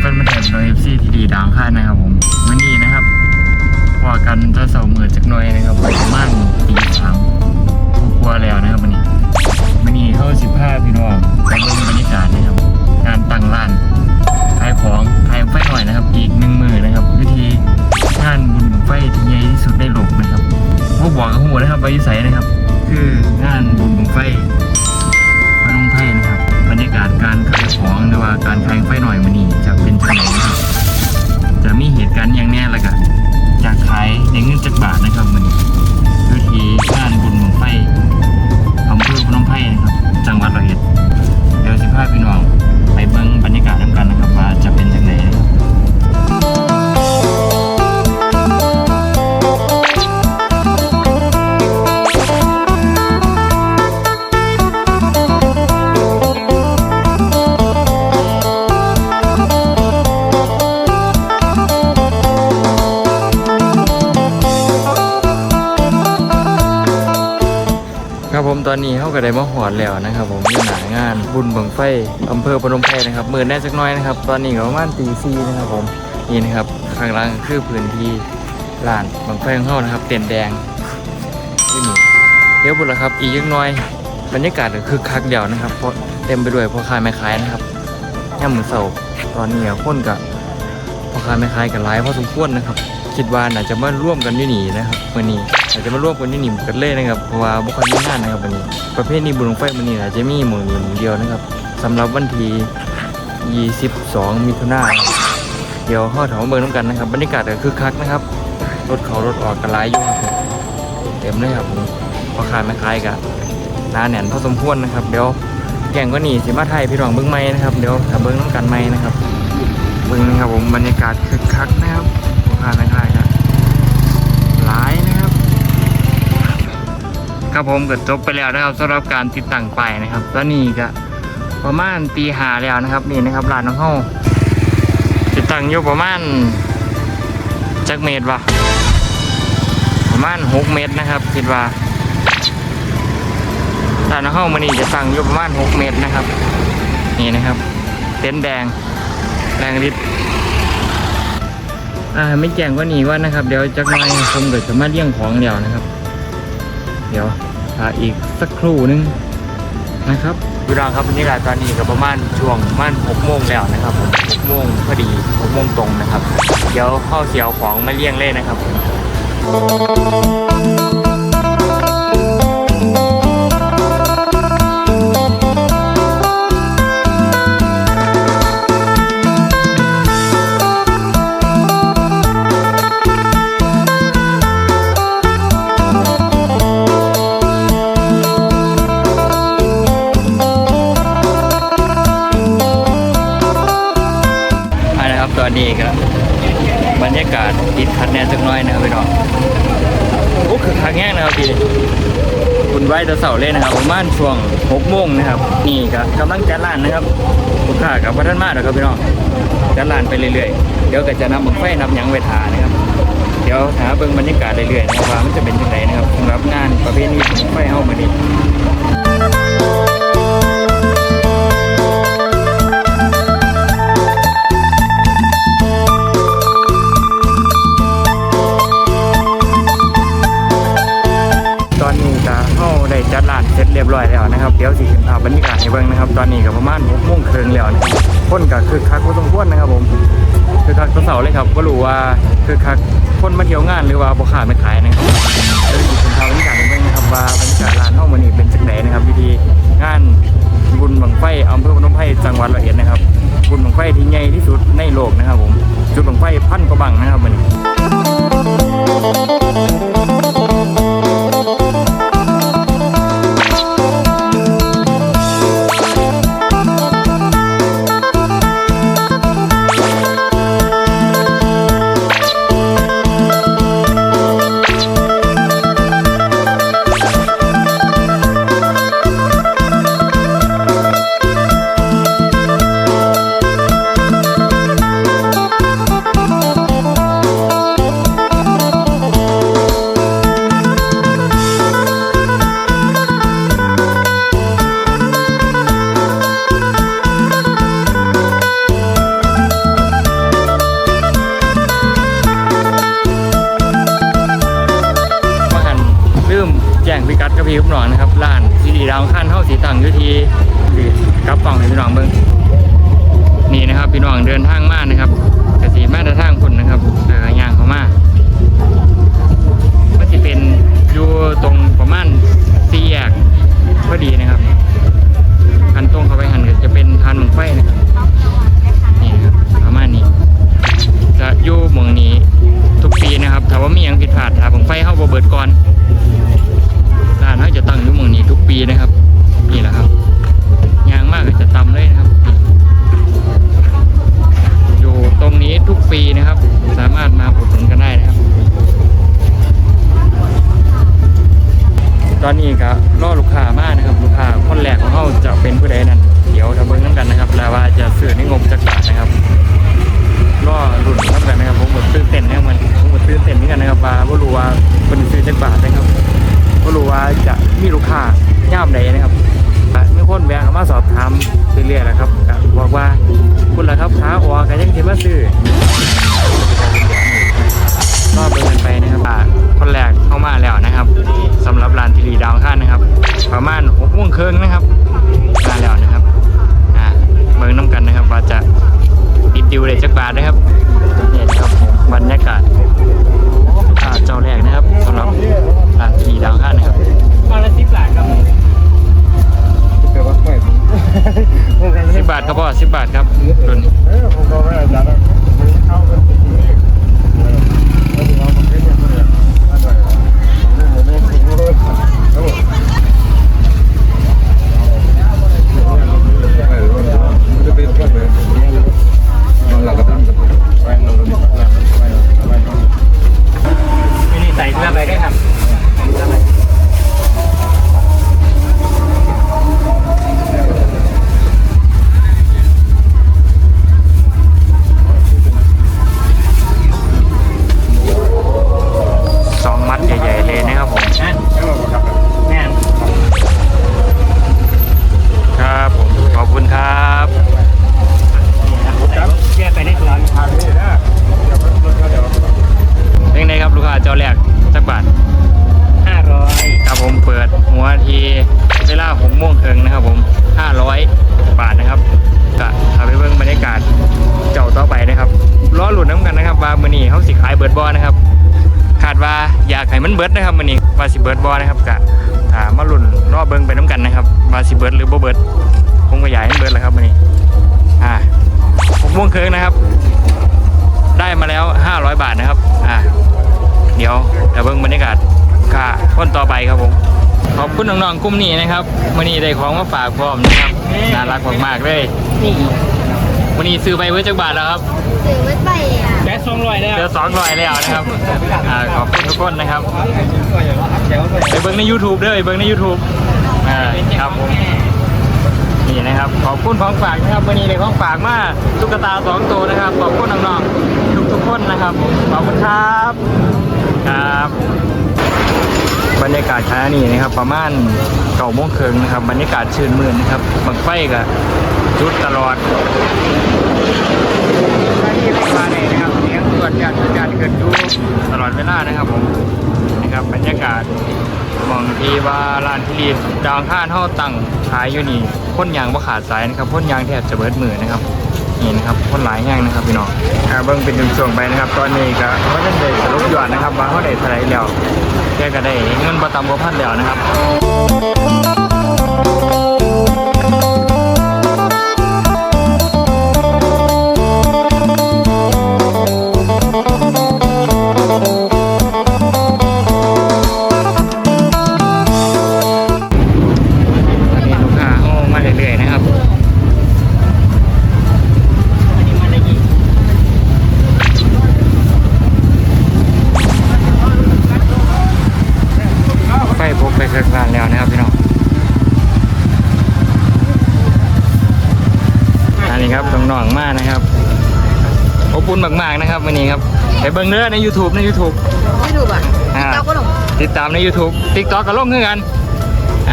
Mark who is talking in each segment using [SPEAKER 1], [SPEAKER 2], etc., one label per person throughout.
[SPEAKER 1] เพานนะครับผมวันนี้นะครับพอกันจะเสาร์มือจักหน่อยนะครับประมาณปีสามกลัวแล้วนะครับวันนี้วันนี้เข้าสิบห้าพี่น้องไปเบิ่งบรรยากาศนะครับงานตั้งร้านขายของขายไฟหน่อยนะครับ อีกหนึ่งมือนะครับวิธีงานบุญไฟที่ใหญ่ที่สุดในโลกนะครับพวกบอกกับหูนะครับไปยุสัยนะครับ คืองานบุญไฟพนมไพรนะครับ รรยากาศการขายของหรือว่าการขายไฟหน่อยมันนี่จะเป็นจังหนนะครับจะมีเหตุการณ์อย่างแน่แล้วก็จะขายในเงินจักบาทนะครับมันวิธีการบุญมังไฟอำเภอพนมไพรนะครับ จังหวัดร้อยเอ็ดเดี๋ยวสิพาพี่น้อง อนนี้เขาก็ได้มาหอดแล้วนะครับผมอยู่หนางานบุญบังไฟอำเภอพนมไพรนะครับมือแน่สักหน้อยนะครับ ตอนนี้ก็ประมาณตีซีนะครับผมนี่นะครับข้างล่างคือพื้นที่ลานบังไฟของเขานะครับเต็นแดงที่นี่เดี๋ยวบุญละครับ อีกยังน้อยบรรยากาศก็คือคักเดียวนะครับ เพราะเต็มไปด้วยพ่อค้าแม่ค้านะครับย่ามมือเสาตอนนี้คนกับพ่อค้าแม่ค้ากันหลายพอสมควรนะครับ คิดว่าน่าจะมาร่วมกันอยู่นี่นะครับวันนี้ อาจจะมาร่วมกันอยู่นี่กันเลยนะครับเพราะว่าบุคคลมีงานนะครับวันนี้ ประเภทนี้บุญบั้งไฟวันนี้อาจจะมีหมือนี้หมือเดียวนะครับสำหรับวันที่22มิถุนายนเดี๋ยวห้อถามเบิ่งน้ำกันนะครับบรรยากาศก็คึกคักนะครับรถเขารถออกกันหลายอยู่ครับเต็มเลยครับผมพอขายไม่ขายกันนาแน่นพอสมควรนะครับ เดี๋ยวแก่งก็หนีสิมาไทยพี่รองเบิ้งไม่นะครับเดี๋ยวถ้าเบิ้งน้ำกันไม่นะครับเบิ้งนะครับผมบรรยากาศคึกคักนะครับพอขายไม่ขายกัน ครับผมก็จบไปแล้วนะครับสำหรับการติดตั้งไปนะครับตอนนี้ก็ประมาณตีหาแล้วนะครับนี่นะครับร้านน้องเฮาติดตั้งอยู่ประมาณจักเมตรวะประมาณหกเมตรนะครับคิดว่าร้านน้องเฮามันนี่จะตั้งอยู่ประมาณหกเมตรนะครับ นี่นะครับ เต็นท์แดงแรงฤทธิ์อ่าไม่แจ้งกว่านี้ว่านะครับ เดี๋ยวจักหน่อยผมเกิดจะมาเลี้ยงของเดียวนะครับ เดี๋ยวหาอีกสักครู่นึงนะครับดูดาวครับบรรยากาศตอนนี้ก็ประมาณช่วงประมาณหกโมงแล้วนะครับผมหกโมงพอดีหกโมงตรงนะครับ เดี๋ยวข้าวเสียวของมาเลี้ยงเล่นนะครับากาศติดขัดแน่สักน้อยนะครับพี่น้องโอ้คือคักแง่นะครับพี่คุณไว้ตะเสาร์เลยนะครับประมาณช่วงหกโมงนะครับ นี่ก็กำลังจัดร้านนะครับลูกค้ากับพัฒนมาแล้วครับพี่น้องจัดร้านไปเรื่อยๆเดี๋ยวก็จะนำบังไฟนำยังไวทานะครับ เดี๋ยวหาเบิ่งบรรยากาศเรื่อยๆนะครับว่ามันจะเป็นยังไงนะครับสำหรับงานประเภทนี้ไฟเฮามานี้ ยบร้อยแล้วนะครับเดี๋ยวสิขึ้นภาพบรรยากาศให้เบิ่งนะครับ ตอนนี้ก็ประมาณหกโมงครึ่งแล้วนะครับคนก็คือคักพอสมควรนะครับผมคือคักตัวเสาเลยครับก็รู้ว่าคือคักคนมาเที่ยวงานหรือว่าบ่ขาดไม่ขายนะครับเดี๋ยวสิขึ้นภาพบรรยากาศให้เบิ่งนะครับว่าบรรยากาศร้านเฮามื้อนี้เป็นจังไดนะครับวิธีงานบุญบังไฟอำเภอพนมไพรจังหวัดร้อยเอ็ดนะครับบุญบังไฟที่ใหญ่ที่สุดในโลกนะครับผมจุดบังไฟพันกว่าบังนะครับมื้อนี้ ให้มันเบิร์ดนะครับมื้อนี้ว่าสิเบิร์ดบอนะครับกะถามมาลุ่นรอเบิ่งไปน้ำกันนะครับว่าสิเบิร์ดหรือบ่เบิร์ดคงก็อยากให้มันเบิร์ดแหละครับมื้อนี้อ่าหกโมงครึ่งนะครับ ได้มาแล้ว 500 บาทนะครับอ่าเดี๋ยวเดี๋ยวเบิ่งบรรยากาศค่ะคนต่อไปครับผมขอบคุณน้องๆกลุ่มนี้นะครับวันนี้ได้ของมาฝากพร้อมนะครับน่ารักมากๆเลย
[SPEAKER 2] นี่
[SPEAKER 1] วันนี้ซื้อไปเวอร์จักบาทแล้วครับ
[SPEAKER 3] ถือไว้ไปอะ
[SPEAKER 2] แบ สองร้อยแล้ว
[SPEAKER 1] เจอสองร้อยแล้วนะครับอ่าขอบคุณทุกคนนะครับไปเบิ่งใน YouTube ด้วยไปเบิ่งใน YouTube อ่าครับผมนี่นะครับขอบคุณของฝากนะครับวันนี้ได้ของฝากมาตุ๊กตาสองตัวนะครับขอบคุณน้องๆทุกๆคนนะครับขอบคุณครับครับบรรยากาศคณะนี้นะครับ ประมาณเก่าโมงเครึ่งนะครับ บรรยากาศชื่นมื่นนะครับบังไฟกับจุดตลอด มาเนี่ยนะครับเสียงตรวจการตรวจการเกิดอยู่ตลอดเวลานะครับผมนะครับบรรยากาศมองที่ว่าร้านที่รีดดาวข้านห่อตั้งขายอยู่นี่พ่นยางว่าขาดสายนะครับพ่นยางแทบจะเบิดมือนะครับนี่นะครับพ่นหลายแห้งนะครับพี่น้องอ่าเบิ่งเป็นช่วงไปนะครับ ตอนนี้ก็ว่าจะได้สรุปยอดนะครับว่าเขาได้เท่าไรแล้วแค่ก็ได้เงินประตำกว่าพันแล้วนะครับ
[SPEAKER 2] ไป
[SPEAKER 1] เบิ่งเนื้อใน YouTube ใน YouTube
[SPEAKER 3] ไม่ดูกอะเต้าก็หลง
[SPEAKER 1] ติดตามใน YouTube TikTok กับล่มเือกัน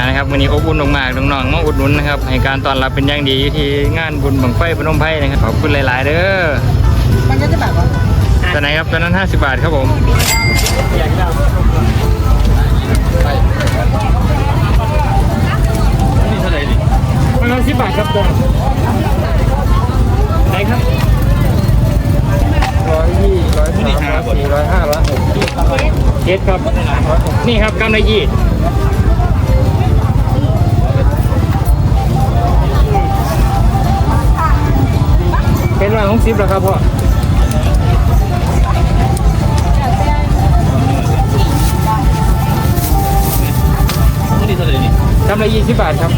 [SPEAKER 1] นะครับวันนี้อบอุ่นมากๆน้องๆมาอุดหนุนนะครับให้การต้อนรับเป็นอย่างดียู่ที่งานบุญบังไฟพนมไพ่นะครับขอบคุณหลายๆเด้อ
[SPEAKER 3] มันจะแบบว่า
[SPEAKER 1] ตัวไหนครับตัวนั้น 50 บาทครับผม
[SPEAKER 2] นี่เท่าไหร่ดิมันละ
[SPEAKER 1] สิบบาทครับตัวไหนครับ
[SPEAKER 4] ร้อยยี่ร้อยสามร้อยสี่ร้อยห้าร้อยหก
[SPEAKER 1] เจ็ดครับ นี่ครับกำไรยี่เป็นร้อยหกสิบแล้วครับพ่อกำไรยี่สิบบาทครับ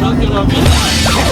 [SPEAKER 1] Donkey Loki.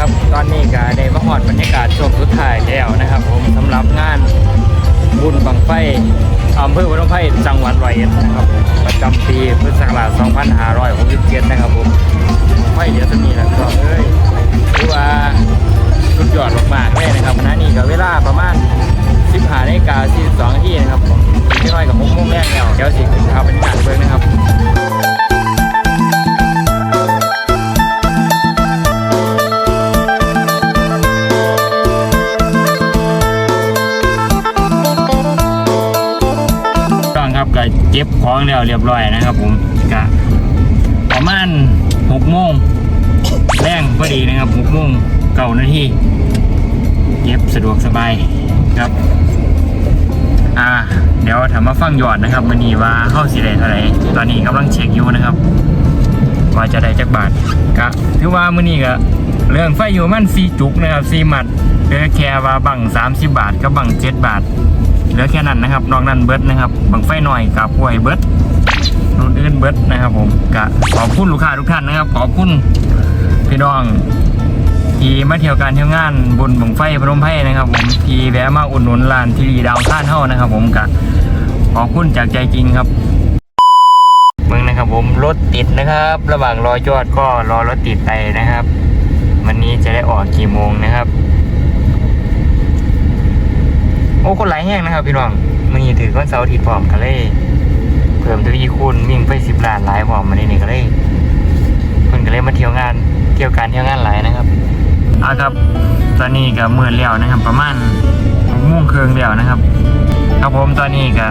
[SPEAKER 1] ครับ
[SPEAKER 5] ตอนนี้
[SPEAKER 1] ก็ได้มาหอดบรรยากาศชมวงสุด
[SPEAKER 5] ท้า
[SPEAKER 1] ยแล้วนะครับ ผมสำหรับงานบุญบังไฟอำเภอวัดนไผ่จังหวัดร้อยเอ็ดนะครับ ประจำปีพุทธศักราช2567 นะครับผมไฟเดี๋ยวจะมีแล้วก็เอ้ยถือว่าสุดยอดมากๆเลยนะครับนะนี่ก็เวลาประมาณ 15นาฬิกา42นาที่นะครับผมไม่น้อยกับมุ้งมุ่งแรกแล้วเดี๋ยวสิขึ้นข่าบรรยากาศเบิ่งนะครับ เก็บของแล้วเรียบร้อยนะครับ ผมก็ประมาณหกโมงแรงพอดีนะครับหกโมงเก่านาทีเก็บสะดวกสบายครับ อ่า เดี๋ยวถามมาฟังยอดนะครับมันนี้ว่าเข้าสิได้เท่าไหร่ตอนนี้กำลังเช็คอยู่นะครับ ว่าจะได้จักบาทก็ถือว่ามื้อนี้ก็เรื่องไฟอยู่มัน4จุกนะครับ4มัดเหลือแค่ว่าบัง30 บาทกับบัง7บาท เหลือแค่นั้นนะครับนอกนั้นเบิร์ดนะครับบังไฟหน่อยกับป่วยเบิร์ดรุ่นอื่นเบิร์ดนะครับผมกะขอบคุณลูกค้าทุกท่านนะครับ ขอบคุณพี่น้องที่มาเที่ยวการเที่ยวงานบนบังไฟพนมไพรนะครับ ผมที่แวะมาอุดหนุนร้านที่ดีดาวท่านเท่านะครับ ผมกะขอบคุณจากใจจริงครับเมืองนะครับ ผมรถติดนะครับ ระหว่างรอจอดก็รอรถติดไปนะครับ วันนี้จะได้ออกกี่โมงนะครับ โอ้คนหลายแห้งนะครับพี่น้องมันนี่ถือก้อนเสาร์อาทิตย์พร้อมกันเลยเพิ่มทวีคูณวิ่งไปสิบล้านหลายพร้อมมานี่นี่ก็เลยเพิ่นก็เลยมาเที่ยวงานเที่ยวการเที่ยวงานหลายนะครับอะครับตอนนี้ก็มื่นแล้วนะครับ ประมาณหกโมงครึ่งแล้วนะครับ ครับผมตอนนี้ก็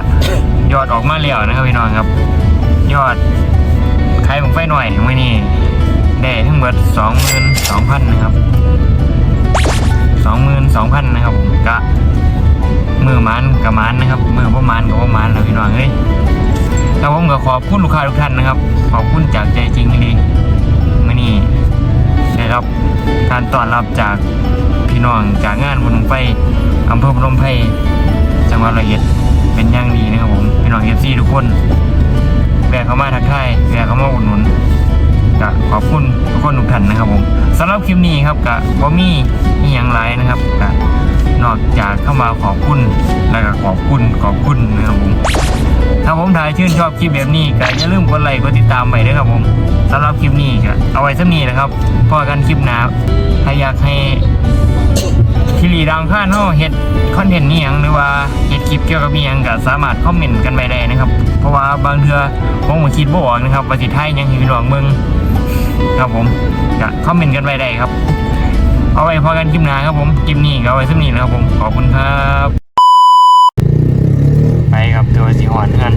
[SPEAKER 1] ยอดออกมาแล้วนะครับพี่น้องครับ ยอดขายของไฟหน่อยมื่อนี้ได้ทั้งหมดสองหมื่นสองพันนะครับสองหมื่นสองพันนะครับผมก็ มือมันกับมันนะครับมือพ่มันกับพ่มันนะพี่น้องเอ้ยแล้วผมก็ขอบคุณลูกค้าทุกท่านนะครับ ขอบคุณจากใจจริงเลยมื่อนี้ได้รับการต้อนรับจากพี่น้องจากงานบนไฟอำเภอพนมไพรจังหวัดร้อยอ็ดเป็นอย่างดีนะครับผมพี่น้องเอฟซีทุกคนแวะเข้ามาทักทายแวะเข้ามาอุดหนุนก็ขอบคุณทุกคนทุกท่านนะครับผมสำหรับคลิปนี้ครับก็บ่มีอีหยังไรนะครับก็ นอกจากเข้ามาขอบคุณแล้วก็ขอบคุณขอบคุณนะครับผมถ้าผมถ่ายชื่นชอบคลิปแบบนี้ก็อย่าลืมกดไลค์กดติดตามไปด้วยครับผมสำหรับคลิปนี้ก็เอาไว้สักนี้นะครับพอกันคลิปหน้าถ้าอยากให้ทิลีดังข้านเฮาเฮ็ดคอนเทนต์นี้ยังหรือว่าเฮ็ดคลิปเกี่ยวกับนี้ยังก็สามารถคอมเมนต์กันไปได้นะครับ เพราะว่าบางเทื่อผมก็คิดบ่ออกนะครับว่าสิไทยยังห้พี่น้องเบิ่งครับผมก็คอมเมนต์กันไปได้ครับ เอาไว้พอกันคลิปหน้าครับผมคลิปนี้ก็เอาไว้ซึ่งนี้นะครับผมขอบคุณครับ ไปครับตัวสีหอนเพื่อน